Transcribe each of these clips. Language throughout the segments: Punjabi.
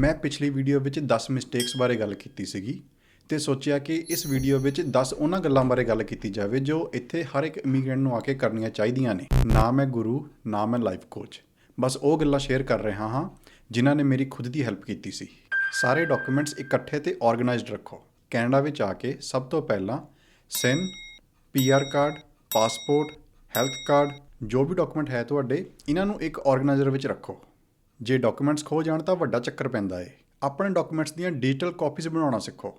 ਮੈਂ ਪਿਛਲੀ ਵੀਡੀਓ ਵਿੱਚ 10 ਮਿਸਟੇਕਸ ਬਾਰੇ ਗੱਲ ਕੀਤੀ ਸੀਗੀ ਤੇ ਸੋਚਿਆ ਕਿ ਇਸ ਵੀਡੀਓ ਵਿੱਚ 10 ਉਹਨਾਂ ਗੱਲਾਂ ਬਾਰੇ ਗੱਲ ਕੀਤੀ ਜਾਵੇ ਜੋ ਇੱਥੇ ਹਰ ਇੱਕ ਇਮੀਗ੍ਰੈਂਟ ਨੂੰ ਆ ਕੇ ਕਰਨੀਆਂ ਚਾਹੀਦੀਆਂ ਨੇ। ਨਾ ਮੈਂ ਗੁਰੂ, ਨਾ ਮੈਂ ਲਾਈਫ ਕੋਚ ਬਸ ਉਹ ਗੱਲਾਂ ਸ਼ੇਅਰ ਕਰ ਰਿਹਾ ਹਾਂ ਜਿਨ੍ਹਾਂ ਨੇ ਮੇਰੀ ਖੁਦ ਦੀ ਹੈਲਪ ਕੀਤੀ ਸੀ। ਸਾਰੇ ਡਾਕੂਮੈਂਟਸ ਇਕੱਠੇ ਤੇ ਆਰਗੇਨਾਈਜ਼ਡ ਰੱਖੋ। ਕੈਨੇਡਾ ਵਿੱਚ ਆ ਕੇ ਸਭ ਤੋਂ ਪਹਿਲਾਂ SIN PR card passport health card ਜੋ ਵੀ ਡਾਕੂਮੈਂਟ ਹੈ ਤੁਹਾਡੇ, ਇਹਨਾਂ ਨੂੰ ਇੱਕ ਆਰਗੇਨਾਈਜ਼ਰ ਵਿੱਚ ਰੱਖੋ। ਜੇ ਡਾਕੂਮੈਂਟਸ ਖੋ ਜਾਣ ਤਾਂ ਵੱਡਾ ਚੱਕਰ ਪੈਂਦਾ ਏ। ਆਪਣੇ ਡਾਕੂਮੈਂਟਸ ਦੀਆਂ ਡਿਜੀਟਲ ਕਾਪੀਜ਼ ਬਣਾਉਣਾ ਸਿੱਖੋ।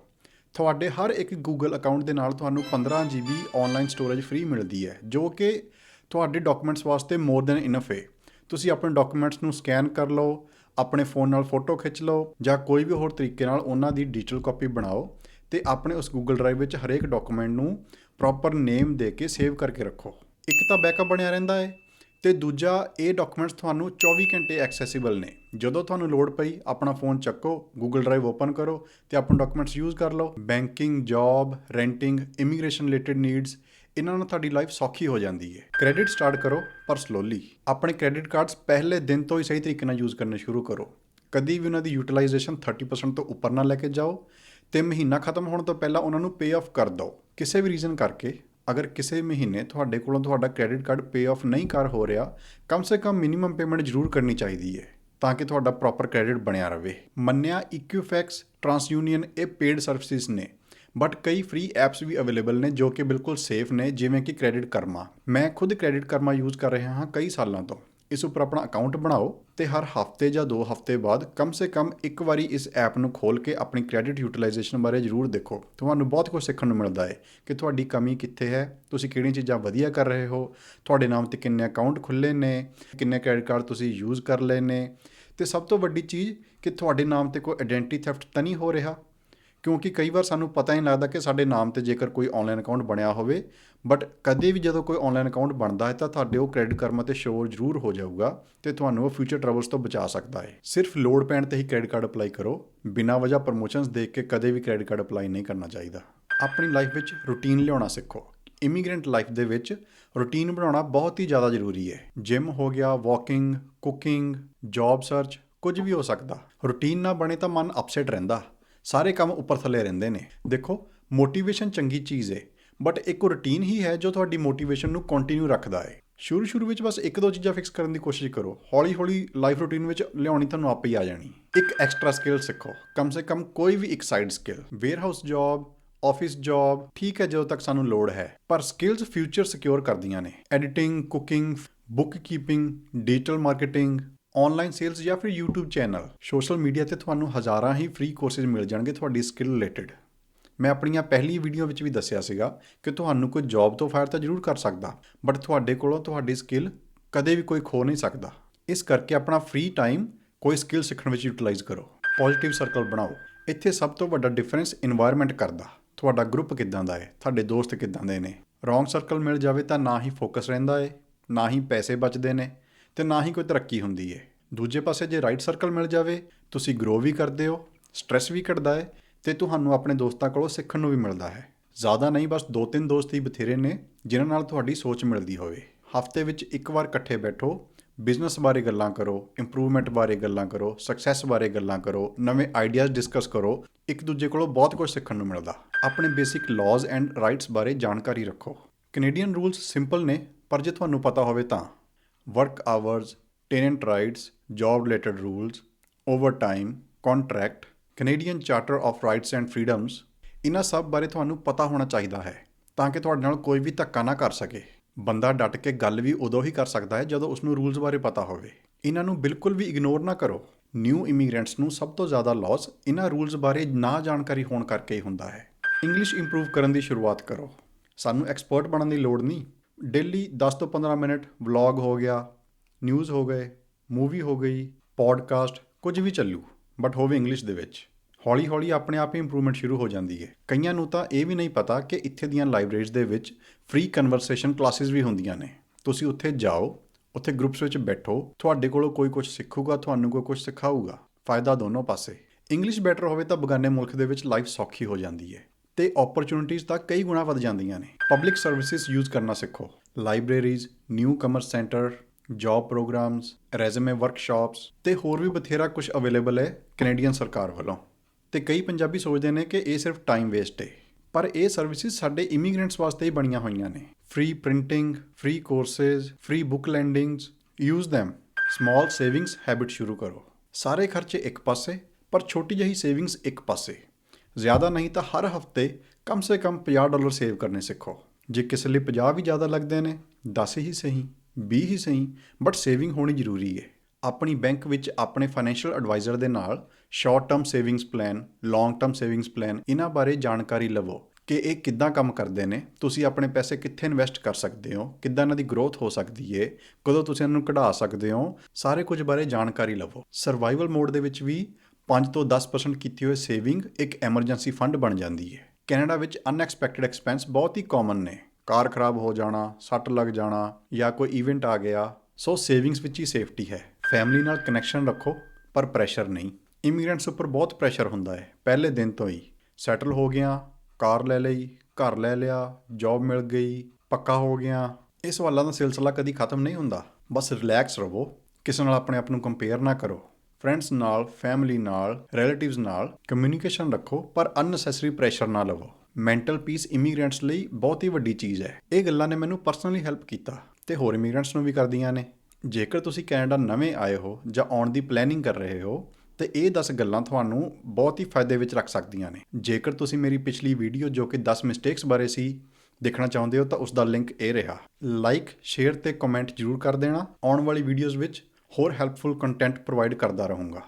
ਤੁਹਾਡੇ ਹਰ ਇੱਕ Google ਅਕਾਊਂਟ ਦੇ ਨਾਲ ਤੁਹਾਨੂੰ 15 GB ਆਨਲਾਈਨ ਸਟੋਰੇਜ ਫ੍ਰੀ ਮਿਲਦੀ ਹੈ ਜੋ ਕਿ ਤੁਹਾਡੇ ਡਾਕੂਮੈਂਟਸ ਵਾਸਤੇ ਮੋਰ ਦੈਨ ਇਨਫ ਹੈ ਤੁਸੀਂ ਆਪਣੇ ਡਾਕੂਮੈਂਟਸ ਨੂੰ ਸਕੈਨ ਕਰ ਲਓ, ਆਪਣੇ ਫੋਨ ਨਾਲ ਫੋਟੋ ਖਿੱਚ ਲਓ, ਜਾਂ ਕੋਈ ਵੀ ਹੋਰ ਤਰੀਕੇ ਨਾਲ ਉਹਨਾਂ ਦੀ ਡਿਜੀਟਲ ਕਾਪੀ ਬਣਾਓ ਤੇ ਆਪਣੇ ਉਸ Google ਡਰਾਈਵ ਵਿੱਚ ਹਰੇਕ ਡਾਕੂਮੈਂਟ ਨੂੰ ਪ੍ਰੋਪਰ ਨੇਮ ਦੇ ਕੇ ਸੇਵ ਕਰਕੇ ਰੱਖੋ। ਇੱਕ ਤਾਂ ਬੈਕਅਪ ਬਣਿਆ ਰਹਿੰਦਾ ਹੈ ਤੇ ਦੂਜਾ, ਇਹ ਡਾਕੂਮੈਂਟਸ ਤੁਹਾਨੂੰ 24 ਘੰਟੇ ਐਕਸੈਸਿਬਲ ਨੇ। ਜਦੋਂ ਤੁਹਾਨੂੰ ਲੋੜ ਪਈ, ਆਪਣਾ ਫੋਨ ਚੱਕੋ, Google ਡਰਾਈਵ ਓਪਨ ਕਰੋ ਤੇ ਆਪਣੇ ਡਾਕੂਮੈਂਟਸ ਯੂਜ਼ ਕਰ ਲਓ। Banking job renting immigration related needs ਇਹਨਾਂ ਨਾਲ ਤੁਹਾਡੀ ਲਾਈਫ ਸੌਖੀ ਹੋ ਜਾਂਦੀ ਹੈ। ਕ੍ਰੈਡਿਟ ਸਟਾਰਟ ਕਰੋ, ਪਰ ਸਲੋਲੀ ਆਪਣੇ ਕ੍ਰੈਡਿਟ ਕਾਰਡਸ ਪਹਿਲੇ ਦਿਨ ਤੋਂ ਹੀ ਸਹੀ ਤਰੀਕੇ ਨਾਲ ਯੂਜ਼ ਕਰਨੇ ਸ਼ੁਰੂ ਕਰੋ। ਕਦੀ ਵੀ ਉਹਨਾਂ ਦੀ ਯੂਟਿਲਾਈਜੇਸ਼ਨ 30% ਤੋਂ ਉੱਪਰ ਨਾ ਲੈ ਕੇ ਜਾਓ ਤੇ ਮਹੀਨਾ ਖਤਮ ਹੋਣ ਤੋਂ ਪਹਿਲਾਂ ਉਹਨਾਂ ਨੂੰ ਪੇ ਆਫ ਕਰ ਦਿਓ। ਕਿਸੇ ਵੀ ਰੀਜ਼ਨ ਕਰਕੇ ਅਗਰ ਕਿਸੇ ਮਹੀਨੇ ਤੁਹਾਡੇ ਕੋਲੋਂ ਤੁਹਾਡਾ ਕ੍ਰੈਡਿਟ ਕਾਰਡ ਪੇ ਆਫ ਨਹੀਂ ਕਰ ਹੋ ਰਿਹਾ, ਕਮ ਸੇ ਕਮ ਮਿਨੀਮਮ ਪੇਮੈਂਟ ਜ਼ਰੂਰ ਕਰਨੀ ਚਾਹੀਦੀ ਹੈ, ਤਾਂ ਕਿ ਤੁਹਾਡਾ ਪ੍ਰੋਪਰ ਕ੍ਰੈਡਿਟ ਬਣਿਆ ਰਹੇ ਮੰਨਿਆ ਇਕੁਫੈਕਸ ਟਰਾਂਸਯੂਨੀਅਨ ਇਹ ਪੇਡ ਸਰਵਿਸਿਜ਼ ਨੇ ਬਟ ਕਈ ਫ੍ਰੀ ਐਪਸ ਵੀ ਅਵੇਲੇਬਲ ਨੇ ਜੋ ਕਿ ਬਿਲਕੁਲ ਸੇਫ ਨੇ, ਜਿਵੇਂ ਕਿ ਕ੍ਰੈਡਿਟ ਕਰਮਾ। ਮੈਂ ਖੁਦ ਕ੍ਰੈਡਿਟ ਕਰਮਾ ਯੂਜ਼ ਕਰ ਰਿਹਾ ਹਾਂ ਕਈ ਸਾਲਾਂ ਤੋਂ। ਇਸ ਉੱਪਰ ਆਪਣਾ ਅਕਾਊਂਟ ਬਣਾਓ ਤੇ ਹਰ ਹਫ਼ਤੇ ਜਾਂ 2 ਹਫ਼ਤੇ ਬਾਅਦ ਕਮ ਸੇ ਕਮ ਇੱਕ ਵਾਰੀ ਇਸ ਐਪ ਨੂੰ ਖੋਲ ਕੇ ਆਪਣੀ ਕ੍ਰੈਡਿਟ ਯੂਟਿਲਾਈਜੇਸ਼ਨ ਬਾਰੇ ਜ਼ਰੂਰ ਦੇਖੋ। ਤੁਹਾਨੂੰ ਬਹੁਤ ਕੁਝ ਸਿੱਖਣ ਨੂੰ ਮਿਲਦਾ ਹੈ ਕਿ ਤੁਹਾਡੀ ਕਮੀ ਕਿੱਥੇ ਹੈ, ਤੁਸੀਂ ਕਿਹੜੀਆਂ ਚੀਜ਼ਾਂ ਵਧੀਆ ਕਰ ਰਹੇ ਹੋ, ਤੁਹਾਡੇ ਨਾਮ ਤੇ ਕਿੰਨੇ ਅਕਾਊਂਟ ਖੁੱਲੇ ਨੇ, ਕਿੰਨੇ ਕ੍ਰੈਡਿਟ ਕਾਰਡ ਤੁਸੀਂ ਯੂਜ਼ ਕਰ ਲਏ ਨੇ। ਤੇ ਸਭ ਤੋਂ ਵੱਡੀ ਚੀਜ਼ ਕਿ ਤੁਹਾਡੇ ਨਾਮ ਤੇ ਕੋਈ ਆਇਡੈਂਟੀ ਥੈਫਟ ਤਾਂ ਨਹੀਂ ਹੋ ਰਿਹਾ। ਕਿਉਂਕਿ ਕਈ ਵਾਰ ਸਾਨੂੰ ਪਤਾ ਹੀ ਨਹੀਂ ਲੱਗਦਾ ਕਿ ਸਾਡੇ ਨਾਮ ਤੇ ਜੇਕਰ ਕੋਈ ਆਨਲਾਈਨ ਅਕਾਊਂਟ ਬਣਿਆ ਹੋਵੇ ਬਟ ਕਦੇ ਵੀ ਜਦੋਂ ਕੋਈ ਆਨਲਾਈਨ ਅਕਾਊਂਟ ਬਣਦਾ ਹੈ ਤਾਂ ਤੁਹਾਡੇ ਉਹ ਕ੍ਰੈਡਿਟ ਕਰਮਾ ਤੇ ਸ਼ੋਰ ਜ਼ਰੂਰ ਹੋ ਜਾਊਗਾ ਤੇ ਤੁਹਾਨੂੰ ਉਹ ਫਿਊਚਰ ਟਰਬਲਸ ਤੋਂ ਬਚਾ ਸਕਦਾ ਹੈ। ਸਿਰਫ ਲੋਡ ਪੈਣ ਤੇ ਹੀ ਕ੍ਰੈਡਿਟ ਕਾਰਡ ਅਪਲਾਈ ਕਰੋ, ਬਿਨਾਂ ਵਜ੍ਹਾ ਪ੍ਰਮੋਸ਼ਨਸ ਦੇਖ ਕੇ ਕਦੇ ਵੀ ਕ੍ਰੈਡਿਟ ਕਾਰਡ ਅਪਲਾਈ ਨਹੀਂ ਕਰਨਾ ਚਾਹੀਦਾ। ਆਪਣੀ ਲਾਈਫ ਵਿੱਚ ਰੂਟੀਨ ਲਿਆਉਣਾ ਸਿੱਖੋ। ਇਮੀਗ੍ਰੈਂਟ ਲਾਈਫ ਦੇ ਵਿੱਚ ਰੂਟੀਨ ਬਣਾਉਣਾ ਬਹੁਤ ਹੀ ਜ਼ਿਆਦਾ ਜ਼ਰੂਰੀ ਹੈ। ਜਿਮ ਹੋ ਗਿਆ ਵਾਕਿੰਗ ਕੁਕਿੰਗ ਜੌਬ ਸਰਚ ਕੁਝ ਵੀ ਹੋ ਸਕਦਾ। ਰੂਟੀਨ ਨਾ ਬਣੇ ਤਾਂ ਮਨ ਅਪਸੈਟ ਰਹਿੰਦਾ। ਸਾਰੇ ਕੰਮ ਉੱਪਰ ਥੱਲੇ ਰਹਿੰਦੇ ਨੇ। ਦੇਖੋ ਮੋਟੀਵੇਸ਼ਨ ਚੰਗੀ ਚੀਜ਼ ਹੈ ਬਟ ਇੱਕ ਰੂਟੀਨ ਹੀ ਹੈ ਜੋ ਤੁਹਾਡੀ ਮੋਟੀਵੇਸ਼ਨ ਨੂੰ ਕੰਟੀਨਿਊ ਰੱਖਦਾ ਹੈ ਸ਼ੁਰੂ ਸ਼ੁਰੂ ਵਿੱਚ ਬਸ ਇੱਕ ਦੋ ਚੀਜ਼ਾਂ ਫਿਕਸ ਕਰਨ ਦੀ ਕੋਸ਼ਿਸ਼ ਕਰੋ। ਹੌਲੀ ਹੌਲੀ ਲਾਈਫ ਰੂਟੀਨ ਵਿੱਚ ਲਿਆਉਣੀ ਤੁਹਾਨੂੰ ਆਪੇ ਹੀ ਆ ਜਾਣੀ। ਇੱਕ ਐਕਸਟਰਾ ਸਕਿੱਲ ਸਿੱਖੋ। ਕਮ ਸੇ ਕਮ ਕੋਈ ਵੀ ਇੱਕ side skill warehouse job office job ਠੀਕ ਹੈ ਜਦੋਂ ਤੱਕ ਸਾਨੂੰ ਲੋੜ ਹੈ। ਪਰ ਸਕਿੱਲਸ ਫਿਊਚਰ ਸਿਕਿਉਰ ਕਰਦੀਆਂ ਨੇ। Editing cooking bookkeeping digital marketing online sales ਜਾਂ ਫਿਰ YouTube ਚੈਨਲ ਸੋਸ਼ਲ ਮੀਡੀਆ ਤੇ ਤੁਹਾਨੂੰ ਹਜ਼ਾਰਾਂ ਹੀ ਫ੍ਰੀ ਕੋਰਸਿਸ ਮਿਲ ਜਾਣਗੇ ਤੁਹਾਡੀ ਸਕਿੱਲ ਰਿਲੇਟਡ ਮੈਂ ਆਪਣੀਆਂ ਪਹਿਲੀ ਵੀਡੀਓ ਵਿੱਚ ਵੀ ਦੱਸਿਆ ਸੀਗਾ ਕਿ ਤੁਹਾਨੂੰ ਕੋਈ ਜੌਬ ਤੋਂ ਫਾਇਰ ਤਾਂ ਜ਼ਰੂਰ ਕਰ ਸਕਦਾ ਬਟ ਤੁਹਾਡੇ ਕੋਲੋਂ ਤੁਹਾਡੀ ਸਕਿੱਲ ਕਦੇ ਵੀ ਕੋਈ ਖੋ ਨਹੀਂ ਸਕਦਾ। ਇਸ ਕਰਕੇ ਆਪਣਾ ਫ੍ਰੀ ਟਾਈਮ ਕੋਈ ਸਕਿੱਲ ਸਿੱਖਣ ਵਿੱਚ ਯੂਟਿਲਾਈਜ਼ ਕਰੋ। ਪੋਜ਼ਿਟਿਵ ਸਰਕਲ ਬਣਾਓ। ਇੱਥੇ ਸਭ ਤੋਂ ਵੱਡਾ ਡਿਫਰੈਂਸ এনवायरमेंट ਕਰਦਾ। ਤੁਹਾਡਾ ਗਰੁੱਪ ਕਿਦਾਂ ਦਾ ਹੈ? ਤੁਹਾਡੇ ਦੋਸਤ ਕਿਦਾਂ ਦੇ ਨੇ? ਰੋਂਗ ਸਰਕਲ ਮਿਲ ਜਾਵੇ ਤਾਂ ਨਾ ਹੀ ਫੋਕਸ ਰਹਿੰਦਾ ਹੈ ਨਾ ਹੀ ਪੈਸੇ ਬਚਦੇ ਨੇ। ਤੇ ਨਾ ਹੀ ਕੋਈ ਤਰੱਕੀ ਹੁੰਦੀ ਹੈ ਦੂਜੇ ਪਾਸੇ ਜੇ ਰਾਈਟ ਸਰਕਲ ਮਿਲ ਜਾਵੇ, ਤੁਸੀਂ ਗਰੋ ਵੀ ਕਰਦੇ ਹੋ ਸਟ्रेस ਵੀ ਘਟਦਾ ਹੈ ਤੇ ਤੁਹਾਨੂੰ ਆਪਣੇ ਦੋਸਤਾਂ ਕੋਲੋਂ ਸਿੱਖਣ ਨੂੰ ਵੀ ਮਿਲਦਾ ਹੈ। ਜ਼ਿਆਦਾ ਨਹੀਂ, ਬਸ ਦੋ ਤਿੰਨ ਦੋਸਤ ਹੀ ਬਥੇਰੇ ਨੇ ਜਿਨ੍ਹਾਂ ਨਾਲ ਤੁਹਾਡੀ ਸੋਚ ਮਿਲਦੀ ਹੋਵੇ। ਹਫ਼ਤੇ ਵਿੱਚ ਇੱਕ ਵਾਰ ਇਕੱਠੇ ਬੈਠੋ ਬਿਜ਼ਨਸ ਬਾਰੇ ਗੱਲਾਂ ਕਰੋ ਇੰਪਰੂਵਮੈਂਟ ਬਾਰੇ ਗੱਲਾਂ ਕਰੋ ਸਕਸੈਸ ਬਾਰੇ ਗੱਲਾਂ ਕਰੋ, ਨਵੇਂ ਆਈਡੀਆਜ਼ ਡਿਸਕਸ ਕਰੋ, ਇੱਕ ਦੂਜੇ ਕੋਲੋਂ ਬਹੁਤ ਕੁਝ ਸਿੱਖਣ ਨੂੰ ਮਿਲਦਾ। ਆਪਣੇ ਬੇਸਿਕ ਲਾਜ਼ ਐਂਡ ਰਾਈਟਸ ਬਾਰੇ ਜਾਣਕਾਰੀ ਰੱਖੋ। ਕੈਨੇਡੀਅਨ ਰੂਲਸ ਸਿੰਪਲ ਨੇ, ਪਰ ਜੇ ਤੁਹਾਨੂੰ ਪਤਾ ਹੋਵੇ ਤਾਂ। Work hours tenant rights job related rules overtime contract Canadian charter of rights and freedoms ਇਹਨਾਂ ਸਭ ਬਾਰੇ ਤੁਹਾਨੂੰ ਪਤਾ ਹੋਣਾ ਚਾਹੀਦਾ ਹੈ ਤਾਂ ਕਿ ਤੁਹਾਡੇ ਨਾਲ ਕੋਈ ਵੀ ਧੱਕਾ ਨਾ ਕਰ ਸਕੇ। ਬੰਦਾ ਡਟ ਕੇ ਗੱਲ ਵੀ ਉਦੋਂ ਹੀ ਕਰ ਸਕਦਾ ਹੈ ਜਦੋਂ ਉਸ ਨੂੰ ਰੂਲਸ ਬਾਰੇ ਪਤਾ ਹੋਵੇ। ਇਹਨਾਂ ਨੂੰ ਬਿਲਕੁਲ ਵੀ ਇਗਨੋਰ ਨਾ ਕਰੋ। ਨਿਊ ਇਮੀਗ੍ਰੈਂਟਸ ਨੂੰ ਸਭ ਤੋਂ ਜ਼ਿਆਦਾ ਲਾਸ ਇਹਨਾਂ ਰੂਲਸ ਬਾਰੇ ਨਾ ਜਾਣਕਾਰੀ ਹੋਣ ਕਰਕੇ ਹੀ ਹੁੰਦਾ ਹੈ। ਇੰਗਲਿਸ਼ ਇੰਪਰੂਵ ਕਰਨ ਦੀ ਸ਼ੁਰੂਆਤ ਕਰੋ। ਸਾਨੂੰ ਐਕਸਪਰਟ ਬਣਨ ਦੀ ਲੋੜ ਨਹੀਂ। ਡੇਲੀ 10 ਤੋਂ 15 ਮਿੰਟ ਵਲੌਗ ਹੋ ਗਿਆ ਨਿਊਜ਼ ਹੋ ਗਏ ਮੂਵੀ ਹੋ ਗਈ ਪੋਡਕਾਸਟ ਕੁਝ ਵੀ ਚੱਲੂ ਬਟ ਹੋਵੇ ਇੰਗਲਿਸ਼ ਦੇ ਵਿੱਚ। ਹੌਲੀ ਹੌਲੀ ਆਪਣੇ ਆਪ ਹੀ ਇੰਪਰੂਵਮੈਂਟ ਸ਼ੁਰੂ ਹੋ ਜਾਂਦੀ ਹੈ ਕਈਆਂ ਨੂੰ ਤਾਂ ਇਹ ਵੀ ਨਹੀਂ ਪਤਾ ਕਿ ਇੱਥੇ ਦੀਆਂ ਲਾਇਬ੍ਰੇਰੀਜ਼ ਦੇ ਵਿੱਚ ਫ੍ਰੀ ਕਨਵਰਸੇਸ਼ਨ ਕਲਾਸਿਸ ਵੀ ਹੁੰਦੀਆਂ ਨੇ। ਤੁਸੀਂ ਉੱਥੇ ਜਾਓ, ਉੱਥੇ ਗਰੁੱਪਸ ਵਿੱਚ ਬੈਠੋ, ਤੁਹਾਡੇ ਕੋਲੋਂ ਕੋਈ ਕੁਝ ਸਿੱਖੂਗਾ, ਤੁਹਾਨੂੰ ਕੋਈ ਕੁਝ ਸਿਖਾਊਗਾ। ਫਾਇਦਾ ਦੋਨੋਂ ਪਾਸੇ। ਇੰਗਲਿਸ਼ ਬੈਟਰ ਹੋਵੇ ਤਾਂ ਬਗਾਨੇ ਮੁਲਕ ਦੇ ਵਿੱਚ ਲਾਈਫ ਸੌਖੀ ਹੋ ਜਾਂਦੀ ਹੈ ਤੇ ਓਪਰਚ्युनिटीज ਤਾਂ ਕਈ ਗੁਣਾ ਵੱਧ ਜਾਂਦੀਆਂ ਨੇ। ਪਬਲਿਕ ਸਰਵਿਸਿਜ਼ ਯੂਜ਼ ਕਰਨਾ ਸਿੱਖੋ। Libraries newcomers centre job programmes resume workshops ਤੇ ਹੋਰ ਵੀ ਬਥੇਰਾ ਕੁਝ ਅਵੇਲੇਬਲ ਹੈ ਕੈਨੇਡੀਅਨ ਸਰਕਾਰ ਵੱਲੋਂ। ਤੇ ਕਈ ਪੰਜਾਬੀ ਸੋਚਦੇ ਨੇ ਕਿ ਇਹ ਸਿਰਫ ਟਾਈਮ ਵੇਸਟ ਹੈ ਪਰ ਇਹ ਸਰਵਿਸਿਜ਼ ਸਾਡੇ ਇਮੀਗ੍ਰੈਂਟਸ ਵਾਸਤੇ ਹੀ ਬਣੀਆਂ ਹੋਈਆਂ ਨੇ। Free printing free courses free book lendings use them small savings habit ਸ਼ੁਰੂ ਕਰੋ। ਸਾਰੇ ਖਰਚੇ ਇੱਕ ਪਾਸੇ, ਪਰ ਛੋਟੀ ਜਹੀ ਸੇਵਿੰਗਸ ਇੱਕ ਪਾਸੇ। ਜ਼ਿਆਦਾ ਨਹੀਂ ਤਾਂ ਹਰ ਹਫ਼ਤੇ ਕਮ ਸੇ ਕਮ 50 ਡਾਲਰ ਸੇਵ ਕਰਨੇ ਸਿੱਖੋ। ਜੇ ਕਿਸੇ ਲਈ 50 ਵੀ ਜ਼ਿਆਦਾ ਲੱਗਦੇ ਨੇ 10 ਹੀ ਸਹੀ 20 ਹੀ ਸਹੀ ਬਟ ਸੇਵਿੰਗ ਹੋਣੀ ਜ਼ਰੂਰੀ ਹੈ ਆਪਣੀ ਬੈਂਕ ਵਿੱਚ ਆਪਣੇ ਫਾਈਨੈਂਸ਼ੀਅਲ ਐਡਵਾਈਜ਼ਰ ਦੇ ਨਾਲ short term savings plan long term savings plan ਇਹਨਾਂ ਬਾਰੇ ਜਾਣਕਾਰੀ ਲਵੋ ਕਿ ਇਹ ਕਿੱਦਾਂ ਕੰਮ ਕਰਦੇ ਨੇ, ਤੁਸੀਂ ਆਪਣੇ ਪੈਸੇ ਕਿੱਥੇ ਇਨਵੈਸਟ ਕਰ ਸਕਦੇ ਹੋ, ਕਿੱਦਾਂ ਇਹਨਾਂ ਦੀ ਗਰੋਥ ਹੋ ਸਕਦੀ ਹੈ ਕਦੋਂ ਤੁਸੀਂ ਇਹਨਾਂ ਨੂੰ ਕਢਾ ਸਕਦੇ ਹੋ, ਸਾਰੇ ਕੁਝ ਬਾਰੇ ਜਾਣਕਾਰੀ ਲਵੋ। ਸਰਵਾਈਵਲ ਮੋਡ ਦੇ ਵਿੱਚ ਵੀ 5 ਤੋਂ 10% ਕੀਤੀ ਹੋਈ ਸੇਵਿੰਗ ਇੱਕ ਐਮਰਜੈਂਸੀ ਫੰਡ ਬਣ ਜਾਂਦੀ ਹੈ। ਕੈਨੇਡਾ ਵਿੱਚ ਅਨਐਕਸਪੈਕਟਿਡ ਐਕਸਪੈਂਸ ਬਹੁਤ ਹੀ ਕਾਮਨ ਨੇ। ਕਾਰ ਖਰਾਬ ਹੋ ਜਾਣਾ, ਸੱਟ ਲੱਗ ਜਾਣਾ ਜਾਂ ਕੋਈ ਇਵੈਂਟ ਆ ਗਿਆ, ਸੋ ਸੇਵਿੰਗਸ ਵਿੱਚ ਹੀ ਸੇਫਟੀ ਹੈ। ਫੈਮਿਲੀ ਨਾਲ ਕਨੈਕਸ਼ਨ ਰੱਖੋ, ਪਰ ਪ੍ਰੈਸ਼ਰ ਨਹੀਂ। ਇਮੀਗ੍ਰੈਂਟਸ ਉੱਪਰ ਬਹੁਤ ਪ੍ਰੈਸ਼ਰ ਹੁੰਦਾ ਹੈ, ਪਹਿਲੇ ਦਿਨ ਤੋਂ ਹੀ। ਸੈਟਲ ਹੋ ਗਿਆ, ਕਾਰ ਲੈ ਲਈ, ਘਰ ਲੈ ਲਿਆ ਜੌਬ ਮਿਲ ਗਈ, ਪੱਕਾ ਹੋ ਗਿਆ। ਇਹ ਸਵਾਲਾਂ ਦਾ ਸਿਲਸਿਲਾ ਕਦੀ ਖਤਮ ਨਹੀਂ ਹੁੰਦਾ। ਬਸ ਰਿਲੈਕਸ ਰਹੋ। ਕਿਸੇ ਨਾਲ ਆਪਣੇ ਆਪ ਨੂੰ ਕੰਪੇਅਰ ਨਾ ਕਰੋ। ਫਰੈਂਡਸ ਨਾਲ, ਫੈਮਿਲੀ ਨਾਲ ਰਿਲੇਟਿਵਸ ਨਾਲ ਕਮਿਊਨੀਕੇਸ਼ਨ ਰੱਖੋ, ਪਰ ਅਨਨੈਸੈਸਰੀ ਪ੍ਰੈਸ਼ਰ ਨਾ ਲਵੋ। ਮੈਂਟਲ ਪੀਸ ਇਮੀਗ੍ਰੈਂਟਸ ਲਈ ਬਹੁਤ ਹੀ ਵੱਡੀ ਚੀਜ਼ ਹੈ। ਇਹ ਗੱਲਾਂ ਨੇ ਮੈਨੂੰ ਪਰਸਨਲੀ ਹੈਲਪ ਕੀਤਾ ਤੇ ਹੋਰ ਇਮੀਗ੍ਰੈਂਟਸ ਨੂੰ ਵੀ ਕਰਦੀਆਂ ਨੇ। ਜੇਕਰ ਤੁਸੀਂ ਕੈਨੇਡਾ ਨਵੇਂ ਆਏ ਹੋ ਜਾਂ ਆਉਣ ਦੀ ਪਲੈਨਿੰਗ ਕਰ ਰਹੇ ਹੋ, ਤੇ ਇਹ 10 ਗੱਲਾਂ ਤੁਹਾਨੂੰ ਬਹੁਤ ਹੀ ਫਾਇਦੇ ਵਿੱਚ ਰੱਖ ਸਕਦੀਆਂ ਨੇ। ਜੇਕਰ ਤੁਸੀਂ ਮੇਰੀ ਪਿਛਲੀ ਵੀਡੀਓ ਜੋ ਕਿ 10 ਮਿਸਟੇਕਸ ਬਾਰੇ ਸੀ ਦੇਖਣਾ ਚਾਹੁੰਦੇ ਹੋ ਤਾਂ ਉਸ ਦਾ ਲਿੰਕ ਇਹ ਰਿਹਾ। ਲਾਈਕ ਸ਼ੇਅਰ ਤੇ ਕਮੈਂਟ ਜਰੂਰ ਕਰ ਦੇਣਾ। ਆਉਣ ਵਾਲੀ ਵੀਡੀਓਜ਼ ਵਿੱਚ ਹੋਰ ਹੈਲਪਫੁਲ ਕੰਟੈਂਟ ਪ੍ਰੋਵਾਈਡ ਕਰਦਾ ਰਹੂੰਗਾ।